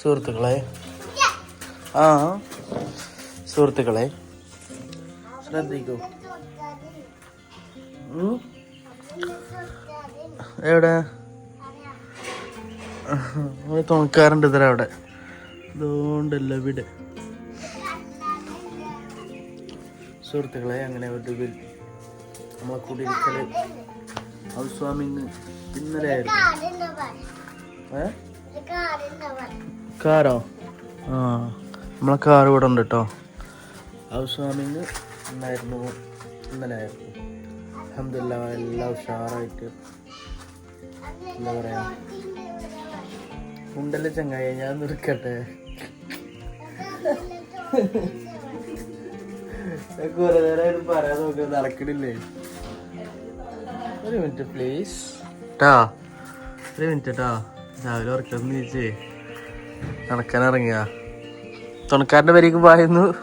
സുഹൃത്തുക്കളെ. ആ സുഹൃത്തുക്കളെ. ശ്രദ്ധിക്കൂ? എവിടെ? തോക്കാറുണ്ട് തുണക്കാറുണ്ട് ഇതര അവിടെ. ഇതുകൊണ്ടല്ല ഇവിടെ. സുഹൃത്തുക്കളെ അങ്ങനെ ഒടുവിൽ നമ്മളെ കൂടിയിരിക്കൽ ഹൗസ് വാമിങ് ഇന്നലെ ആയിരുന്നു ഏ? കാറോ? ആ നമ്മളെ കാർ ഇവിടെ ഉണ്ട് കേട്ടോ ഹൗസ് വാമിങ് ഇന്നായിരുന്നു ഇന്നലെ ആയിരുന്നു. അഹമ്മദില്ല എല്ലാം ഉഷാറായിട്ട്. എന്താ പറയാ? ഉണ്ടല്ലേ ചങ്ങായ ഞാൻ നിൽക്കട്ടെ കുറെ നേരമായിട്ട് പറയാൻ നോക്കുക നടക്കണില്ലേ? ഒരു മിനിറ്റ് പ്ലീസ് ടാ ഒരു മിനിറ്റ് ടാ രാവിലെ ഉറക്കം നീച്ചേ നടക്കാൻ ഇറങ്ങിയ തുണക്കാരന്റെ പേരേക്ക് പായുന്നു.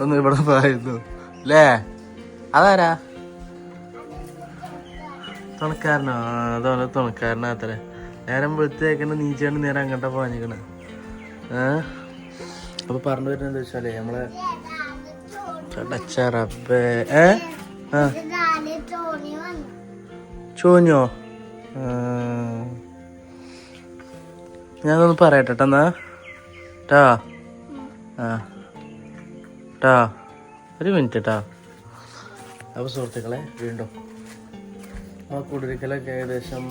ഒന്ന് ഇവിടെ പായുന്നു. അല്ലേ അതാരാ? തുണക്കാരനോ? അതോലെ അതോലെ തുണക്കാരനാത്രേ നേരം വെളുത്തേക്കണ നീച്ചാണ്ട് നേരം അങ്ങോട്ടാ പാഞ്ഞിക്കണ. ഏ? അപ്പൊ പറഞ്ഞു വരുന്നത് എന്താ വെച്ചാലേ നമ്മളെ ചടച്ചറപ്പേ ഏ? ആ. ചോഞ്ഞോ? ഞാനൊന്ന് പറയട്ടെ ട്ടാ എന്നാ? ട്ടാ. ആ. ട്ടാ. ഒരു മിനിറ്റ് കേട്ടാ അപ്പോൾ സുഹൃത്തുക്കളെ വീണ്ടും ആ കുടിരിക്കലൊക്കെ ഏകദേശം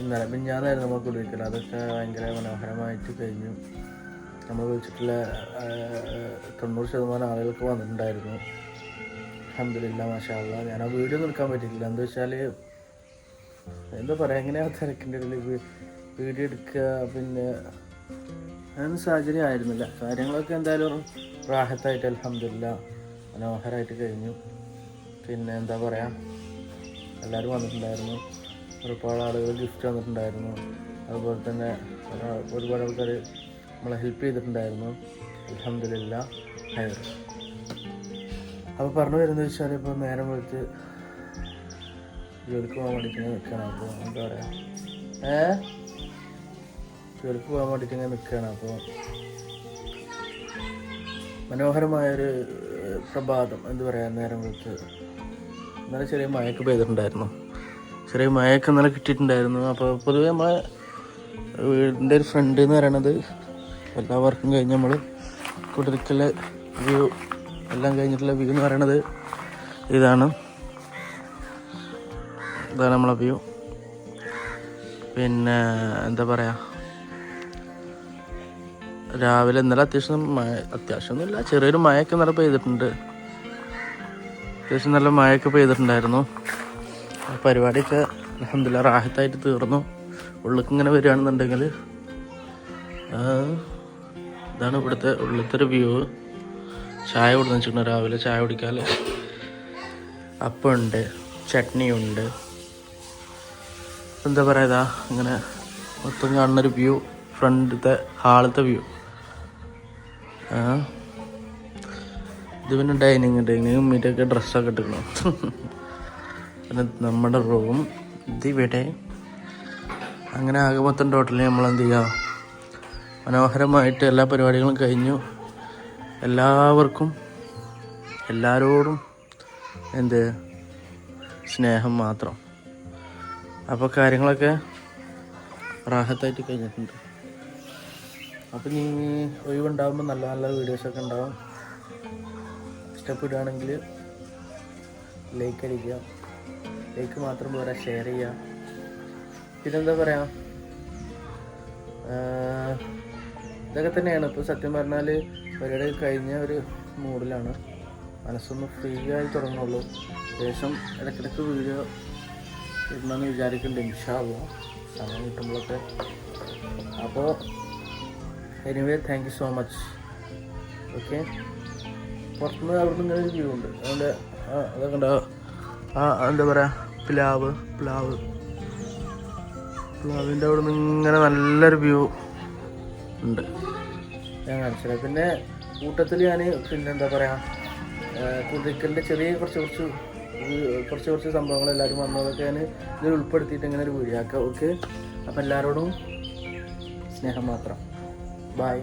ഇന്നലെ മിഞ്ഞാന്നായിരുന്നു നമ്മൾ കുടിരിക്കൽ അതൊക്കെ ഭയങ്കര മനോഹരമായിട്ട് കഴിഞ്ഞു. നമ്മൾ വിളിച്ചിട്ടുള്ള തൊണ്ണൂറ് ശതമാനം ആളുകൾക്ക് വന്നിട്ടുണ്ടായിരുന്നു. അഹമ്മദില്ല മാഷാള്ള ഞാൻ ആ വീഡിയോ നിൽക്കാൻ പറ്റിയിട്ടില്ല. എന്താ വെച്ചാൽ എന്താ പറയുക എങ്ങനെയാ തിരക്കിന്റെ ഇടയിൽ വീഡിയോ എടുക്കുക പിന്നെ അതൊന്നും സാഹചര്യം ആയിരുന്നില്ല. കാര്യങ്ങളൊക്കെ എന്തായാലും റാഹത്തായിട്ട് അലഹമില്ല മനോഹരമായിട്ട് കഴിഞ്ഞു. പിന്നെ എന്താ പറയാ എല്ലാവരും വന്നിട്ടുണ്ടായിരുന്നു. ഒരുപാട് ആളുകൾ ഗിഫ്റ്റ് വന്നിട്ടുണ്ടായിരുന്നു അതുപോലെ തന്നെ ഒരുപാട് ആൾക്കാർ നമ്മളെ ഹെൽപ്പ് ചെയ്തിട്ടുണ്ടായിരുന്നു. അലഹമില്ല ഹയർ അപ്പോൾ പറഞ്ഞു വരുന്നത് വെച്ചാൽ ഇപ്പോൾ നേരം വെച്ച് ജോലിക്ക് പോകാൻ വേണ്ടിയിട്ട് നിൽക്കുകയാണ് അപ്പോൾ എന്താ പറയുക ഏ? ജോലിക്ക് പോകാൻ വേണ്ടിയിട്ട് ഇങ്ങനെ നിൽക്കുകയാണ് അപ്പോൾ മനോഹരമായൊരു പ്രഭാതം. എന്താ പറയാ? നേരം വിളിച്ച്. ഇന്നലെ ചെറിയ മഴയൊക്കെ പെയ്തിട്ടുണ്ടായിരുന്നു. ചെറിയ മഴയൊക്കെ ഇന്നലെ കിട്ടിയിട്ടുണ്ടായിരുന്നു. അപ്പോൾ പൊതുവെ നമ്മളെ വീടിന്റെ ഒരു ഫ്രണ്ട് എന്ന് പറയണത് എല്ലാ വർക്കും കഴിഞ്ഞ് നമ്മൾ കുടിരിക്കലെ വ്യൂ എല്ലാം കഴിഞ്ഞിട്ടുള്ള വ്യൂ എന്ന് പറയണത് ഇതാണ്. ഇതാണ് നമ്മളെ വ്യൂ. പിന്നെ എന്താ പറയുക രാവിലെ ഇന്നലെ അത്യാവശ്യം മഴ അത്യാവശ്യമൊന്നുമില്ല. ചെറിയൊരു മഴയൊക്കെ ഇന്നലെ പെയ്തിട്ടുണ്ട്. അത്യാവശ്യം നല്ല മഴയൊക്കെ പെയ്തിട്ടുണ്ടായിരുന്നു. ആ പരിപാടിയൊക്കെ അലഹമില്ല റാഹത്തായിട്ട് തീർന്നു. ഉള്ളിലേക്ക് വരികയാണെന്നുണ്ടെങ്കിൽ ഇതാണ് ഇവിടുത്തെ ഉള്ളിലത്തെ ഒരു വ്യൂ. ചായ കൊടുത്തു വെച്ചിട്ടുണ്ട് രാവിലെ. ചായ കുടിക്കാൻ അപ്പമുണ്ട് ചട്നിയുണ്ട്. എന്താ പറയുക ഇങ്ങനെ മൊത്തം കാണുന്നൊരു വ്യൂ ഫ്രണ്ടിലത്തെ ഹാളത്തെ വ്യൂ ഇത് പിന്നെ ഡൈനിങ് ഡൈനിങ് മീറ്റൊക്കെ ഡ്രസ്സൊക്കെ ഇട്ടിക്കണം പിന്നെ നമ്മുടെ റൂം ഇതിവിടെ അങ്ങനെ ആകെ മൊത്തം ടോട്ടലി നമ്മൾ എന്ത് ചെയ്യുക മനോഹരമായിട്ട് എല്ലാ പരിപാടികളും കഴിഞ്ഞു. എല്ലാവർക്കും എല്ലാവരോടും എന്ത്? സ്നേഹം മാത്രം. അപ്പോൾ കാര്യങ്ങളൊക്കെ റാഹത്തായിട്ട് കഴിഞ്ഞിട്ടുണ്ട്. അപ്പം നീ ഒഴിവുണ്ടാകുമ്പോൾ നല്ല നല്ല വീഡിയോസൊക്കെ ഉണ്ടാവും. ഇഷ്ടപ്പെടുകയാണെങ്കിൽ ലൈക്ക് അടിക്കുക. ലൈക്ക് മാത്രം പോരാ ഷെയർ ചെയ്യുക. പിന്നെന്താ പറയുക ഇതൊക്കെ തന്നെയാണ്. ഇപ്പോൾ സത്യം പറഞ്ഞാൽ പരിപാടി കഴിഞ്ഞ ഒരു മൂഡിലാണ് മനസ്സൊന്ന് ഫ്രീ ആയി തുടങ്ങുള്ളൂ. ശേഷം ഇടയ്ക്കിടയ്ക്ക് വീഡിയോ ഇടണമെന്ന് വിചാരിക്കുന്നുണ്ട് ഇൻഷാല്ലോ സമയം കിട്ടുമ്പോഴൊക്കെ. അപ്പോൾ anyway thank you so much okay പുറത്തുനിന്ന് അവിടുന്ന് ഇങ്ങനെ ഒരു വ്യൂ ഉണ്ട്. അതുകൊണ്ട് അതൊക്കെ ഉണ്ടോ? ആ എന്താ പറയുക പ്ലാവ് പ്ലാവ്. പ്ലാവിന്റെ അവിടെ നിന്ന് ഇങ്ങനെ നല്ലൊരു വ്യൂ ഉണ്ട്. ഞാൻ കാണിച്ചത് പിന്നെ കൂട്ടത്തിൽ ഞാൻ പിന്നെന്താ പറയുക കുതിക്കലിന്റെ ചെറിയ കുറച്ച് കുറച്ച് ഈ- കുറച്ച് കുറച്ച് സംഭവങ്ങൾ എല്ലാവരും വന്നതൊക്കെ ഞാൻ ഇതിൽ ഉൾപ്പെടുത്തിയിട്ട് ഇങ്ങനെ ഒരു വീഡിയോ ആക്കുക ഓക്കെ? അപ്പം എല്ലാവരോടും സ്നേഹം മാത്രം. ബൈ